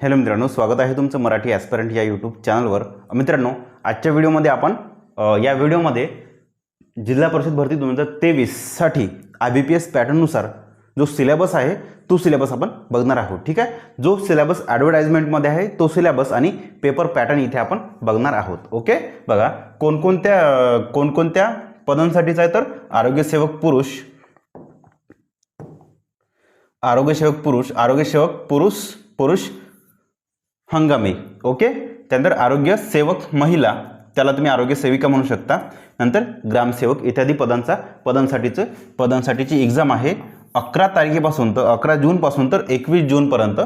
Hello मित्रांनो स्वागत आहे तुमचं मराठी ॲस्परंट या यूट्यूब चॅनलवर मित्रांनो आजच्या व्हिडिओमध्ये आपण या व्हिडिओमध्ये जिल्हा परिषद भरती दोन हजार तेवीससाठी आय बी पी एस पॅटर्ननुसार जो सिलेबस आहे तो सिलेबस आपण बघणार आहोत ठीक आहे? जो सिलेबस ॲडव्हर्टाइजमेंटमध्ये आहे तो सिलेबस आणि पेपर पॅटर्न इथे आपण बघणार आहोत ओके? बघा कोणकोणत्या कोणकोणत्या पदांसाठीचा आहे तर आरोग्यसेवक पुरुष आरोग्यसेवक पुरुष आरोग्यसेवक पुरुष पुरुष हंगामी ओके? त्यानंतर आरोग्य सेवक महिला त्याला तुम्ही आरोग्य सेविका म्हणू शकता. नंतर ग्रामसेवक इत्यादी पदांचा पदांसाठीचं पदांसाठीची एक्झाम आहे. अकरा तारखेपासून तर अकरा जूनपासून तर एकवीस जूनपर्यंत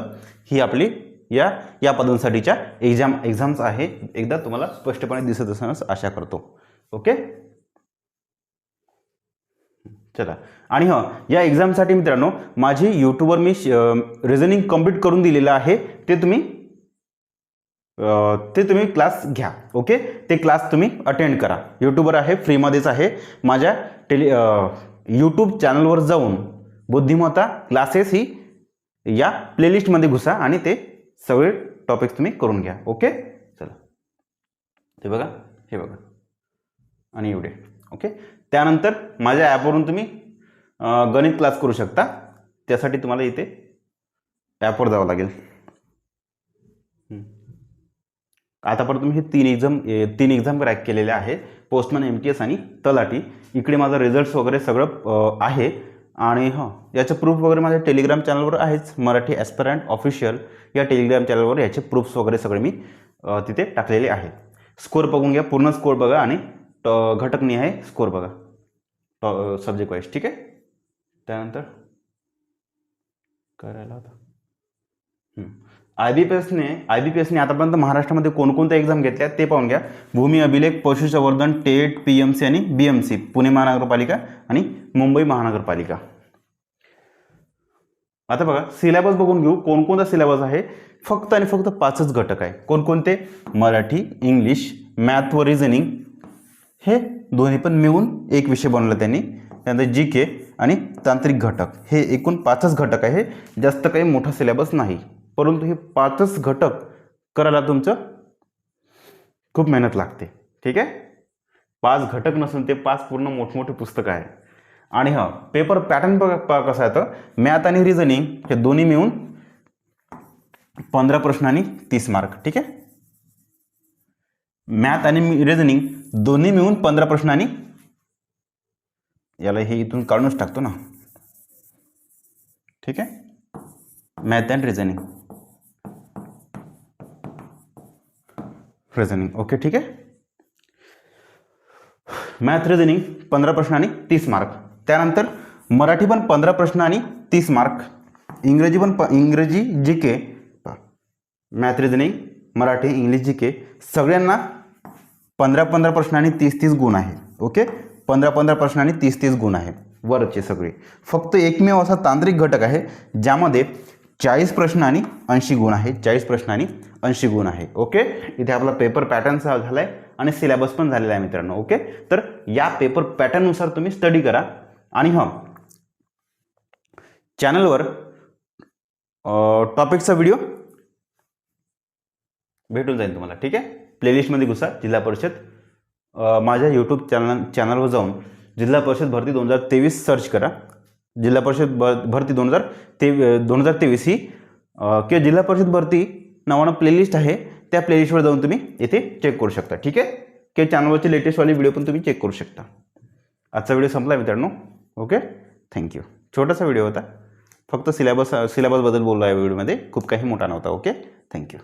ही आपली या या पदांसाठीच्या एक्झाम एक्झाम्स आहे. एकदा तुम्हाला स्पष्टपणे दिसत असण्यास आशा करतो. ओके? चला. आणि हां या एक्झामसाठी मित्रांनो माझी यूट्यूबवर मी रिझनिंग कंप्लीट करून दिलेलं आहे. ते तुम्ही ते तुम्ही क्लास घ्या ओके ते क्लास तुम्ही अटेंड करा. यूट्यूबवर आहे फ्रीमध्येच आहे. माझ्या टेली यूट्यूब चॅनलवर जाऊन बुद्धिमत्ता क्लासेस ही या प्लेलिस्टमध्ये घुसा आणि ते सगळे टॉपिक्स तुम्ही करून घ्या ओके चला. ते बघा हे बघा. आणि एवढे ओके त्यानंतर माझ्या ॲपवरून तुम्ही गणित क्लास करू शकता. त्यासाठी तुम्हाला इथे ॲपवर जावं लागेल हं. आतापर्यंत तुम्ही हे तीन एक्झाम तीन एक्झाम क्रॅक केलेले आहे पोस्टमॅन एम टी एस आणि तलाटी इकडे माझा रिझल्ट्स वगैरे सगळं आहे. आणि हां याचं प्रूफ वगैरे माझ्या टेलिग्राम चॅनलवर आहेच. मराठी ॲस्परंट ऑफिशियल या टेलिग्राम चॅनलवर याचे प्रूफ्स वगैरे सगळे मी तिथे टाकलेले आहेत. स्कोअर बघून घ्या. पूर्ण स्कोर बघा आणि ट- घटकनी आहे स्कोर बघा. सब्जेक्ट वाईज ठीक आहे? त्यानंतर करायला होता. आय बी पी एसने आय बी पी एसने आतापर्यंत महाराष्ट्रामध्ये कोणकोणत्या एक्झाम घेतल्या ते पाहून घ्या. भूमी अभिलेख पशुसंवर्धन टेट पी एम सी आणि बी एम सी पुणे महानगरपालिका आणि मुंबई महानगरपालिका. आता बघा सिलेबस बघून घेऊ कोणकोणता सिलेबस आहे? फक्त आणि फक्त पाचच घटक आहे. कोणकोणते? मराठी इंग्लिश मॅथ व रिझनिंग हे दोन्ही पण मिळून एक विषय बनवला त्यांनी. त्यानंतर जी के आणि तांत्रिक घटक. हे एकूण पाचच घटक आहे. जास्त काही मोठा सिलेबस नाही. परंतु हे पाचच घटक करायला तुमचं खूप मेहनत लागते. ठीक आहे? पाच घटक नसून ते पाच पूर्ण मोठमोठे पुस्तकं आहे आणि हां पेपर पॅटर्न बघा कसं येतं आहे तर मॅथ आणि रिझनिंग हे दोन्ही मिळून पंधरा प्रश्न आणि तीस मार्क ठीक आहे? मॅथ आणि रिझनिंग दोन्ही मिळून पंधरा प्रश्न आणि याला हे इथून काढूनच टाकतो ना. ठीक आहे? Math and reasoning reasoning okay ठीक आहे? मॅथ रिझनिंग पंधरा प्रश्न आणि तीस मार्क त्यानंतर मराठी पण पंधरा प्रश्न आणि तीस मार्क इंग्रजी पण प इंग्रजी G K math reasoning Marathi English G K सगळ्यांना पंधरा पंधरा प्रश्न आणि तीस तीस गुण आहे ओके पंधरा पंधरा प्रश्न आणि तीस तीस गुण आहे वरचे सगळे. फक्त एकमेव असा तांत्रिक घटक आहे ज्यामध्ये चाळीस प्रश्न आणि ऐंशी गुण आहे चाळीस प्रश्न आणि ऐंशी गुण आहे. ओके? इथे आपला पेपर पॅटर्न झाला आहे आणि सिलेबस पण झालेला आहे मित्रांनो. ओके? तर या पेपर पॅटर्ननुसार तुम्ही स्टडी करा. आणि हां चॅनलवर टॉपिकचा व्हिडिओ भेटून जाईल तुम्हाला. ठीक आहे? प्लेलिस्टमध्ये घुसा जिल्हा परिषद. माझ्या यूट्यूब चॅनल चॅनलवर जाऊन जिल्हा परिषद भरती दोन हजार तेवीस सर्च करा. जिल्हा परिषद भरती दोन हजार ते दोन हजार तेवीस ही किंवा जिल्हा परिषद भरती नावानं प्लेलिस्ट आहे त्या प्लेलिस्टवर जाऊन तुम्ही इथे चेक करू शकता. ठीक आहे? किंवा चॅनलवरचे लेटेस्टवाले व्हिडिओ पण तुम्ही चेक करू शकता. आजचा व्हिडिओ संपला मित्रांनो. ओके थँक्यू छोटासा व्हिडिओ होता. फक्त सिलेबस सिलेबसबद्दल बोललो आहे व्हिडिओमध्ये खूप काही मोठा नव्हता. Okay thank you